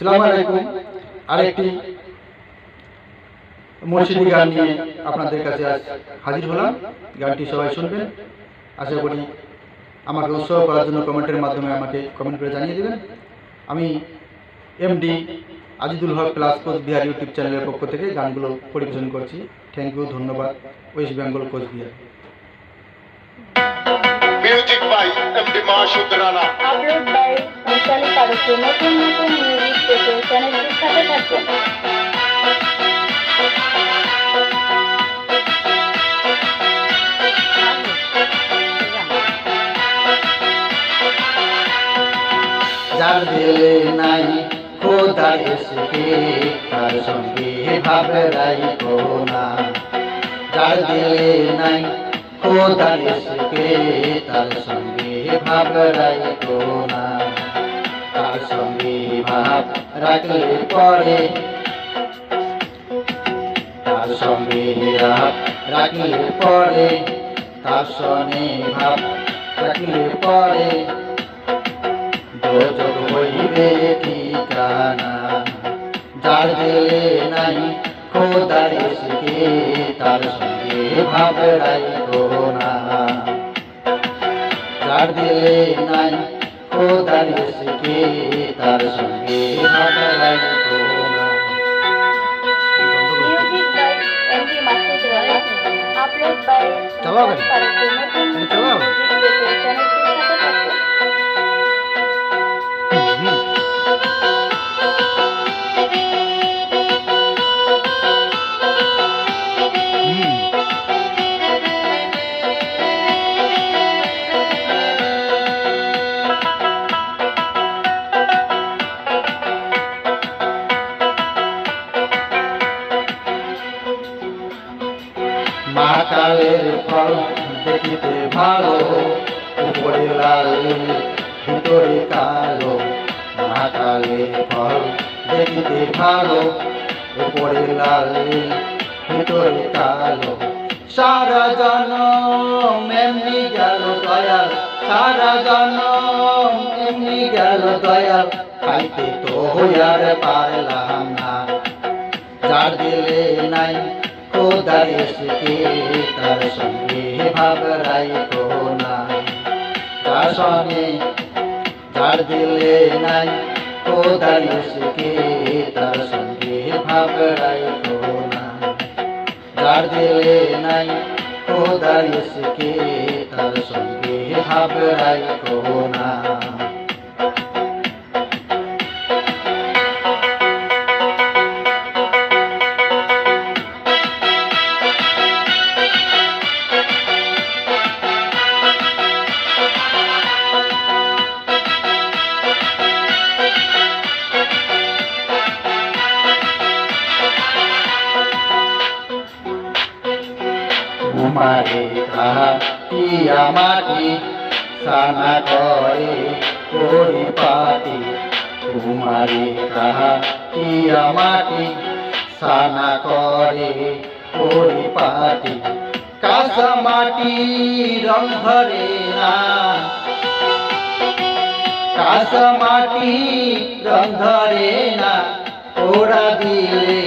সালাম আলাইকুম। আরেকটি মুর্শিদি গান নিয়ে আপনাদের কাছে আজ হাজির হলাম। গানটি সবাই শুনবেন। আশা করি আমাকে উৎসাহ করার জন্য কমেন্টের মাধ্যমে আমাকে কমেন্ট করে জানিয়ে দেবেন। আমি MD Azidul Haque plus Cooch Behar YouTube চ্যানেলের পক্ষ থেকে গানগুলো পরিবেশন করছি। থ্যাংক ইউ ধন্যবাদ। West Bengal Cooch Behar music by MD Masud Rana upload by Mitali পারুকে নতুন নতুন মিউজিক পেতে চ্যানেলটির সাথে থাকুন যার দিলে নাই খোদা এসকে তার সঙ্গে ভাবরাই না। যার দিলে নাই খোদা এসকে তার সঙ্গে ভাবরাই না। তার সঙ্গে ভাব রাখলে পরে তার সঙ্গে রাত রাখলে পরে তার ভাবরাই না। দিলে নাই খোদার শিখে তার সঙ্গে ভাবরাই মহাকালের ফল দেখিতে ভালো, উপরে লাল, ভিতরে কালো। মহাকালের ফল দেখিতে ভালো, উপরে লাল, ভিতরে কালো। সারা জনম এমনি গেল দয়াল, সারা জনম এমনি গেল দয়াল। খাইতে তো আর পারলাম না, যার দিলে নাই খোদার এসকে তার সঙ্গে ভাবরাই না তার সঙ্গে যার দিলে নাই খোদার এসকে তার সঙ্গে ভাবরাই না যার দিলে নাই খোদার এসকে তার সঙ্গে ভাবরাই না উমারে মাটি সানা করে পরিপাটি উমারে কাহা টিয়া মাটি সানা করে পরিপাটি কাঁচা মাটি রং ধরে না। কাঁচা মাটি রং ধরে না। ওরা দিলে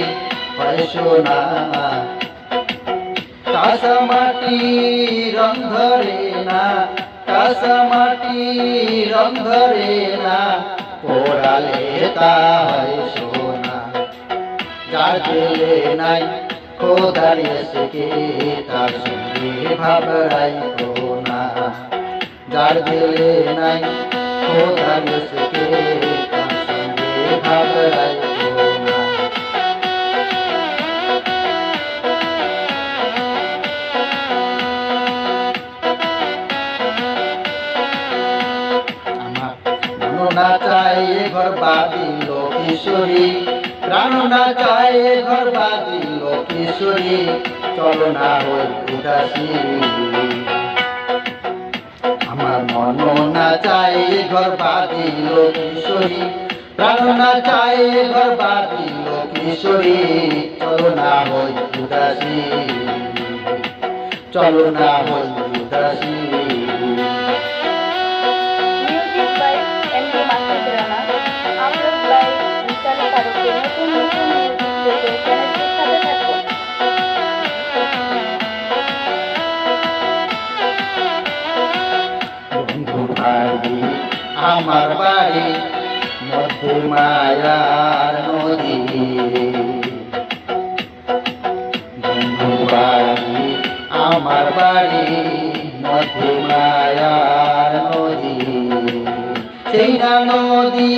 হয় সোনা কাসামাটি রং ধরে না কাসামাটি রং ধরে না পোড়ালে তা হয় সোনা। যার দিলে নাই, খোদার এসকে তার সঙ্গে ভাবরাই না যার দিলে নাই, খোদার এসকে তার সঙ্গে ভাবরাই না এ ঘর বাদিল কিশোরী প্রাণ না এ ঘর না হই উদাসী আমার মন না চাই ঘর বাদিল কিশোরী প্রাণ না এ ঘর বাদিল কিশোরী চলো না হই উদাসী চলো না হই উদাসী আমার বাড়ি মধ্যে মায়ার নদী। বাড়ি আমার বাড়ি মধ্যে মায়ার নদী। সেই না নদী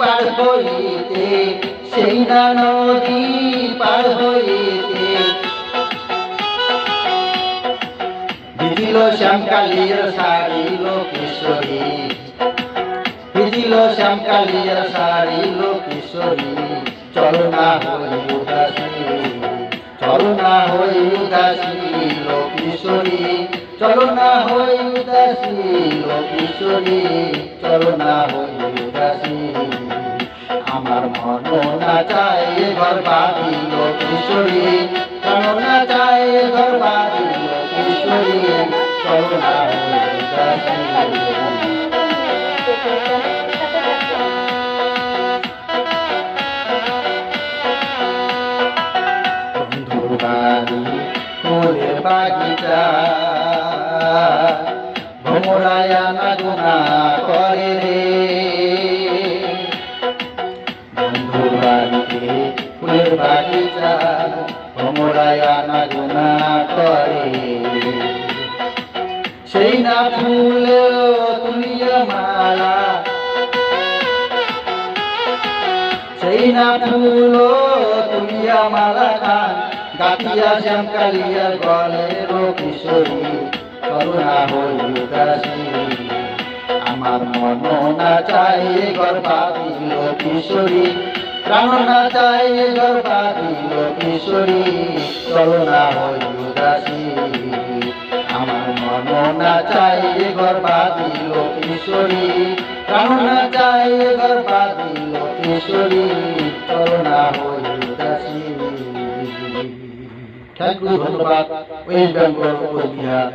পার হইতে সেই না নদী পার হইতে। ভিজিল শ্যামকালীর শাড়ি লোকেশ্বরী। ভিজিল শ্যামকালীর শাড়ি লোকেশ্বরী। চলো না হই উদাসী, চলো না হই উদাসী লোকেশ্বরী। চলো না হই উদাসী লোকেশ্বরী, চলো না হই উদাসী। আমার মন না চায় ঘর বাদি লোকেশ্বরী। চলো না ঘর বাদি লোকেশ্বরী। চলো হই উদাসী। দেখে চ্যানেলটির বাগিচা ভ্রমরায়া নাগুনা করে রে। বন্ধুর বাড়িতে ফুলের বাগিচা ভ্রমরায়া নাগুনা করে। সেই না ফুল তুলিয়া মালা সেই না ফুল তুলিয়া মালা গাতিয়া শ্যাম কালিয়া গলে কিশোরী, করুণা হই উদাসী। আমার মন না চাই গর্বাদিল কিশোরী প্রাণ না চাই গর্বাদিল কিশোরী, করুণা হই উদাসী। আমার মন না চাই গর্বাদিল কিশোরী প্রাণ না চাই গর্বাদিল কিশোরী, করুণা হই উদাসী থ্যাংক ইউ ধন্যবাদ ওয়েস্ট বেঙ্গল কোচবিহার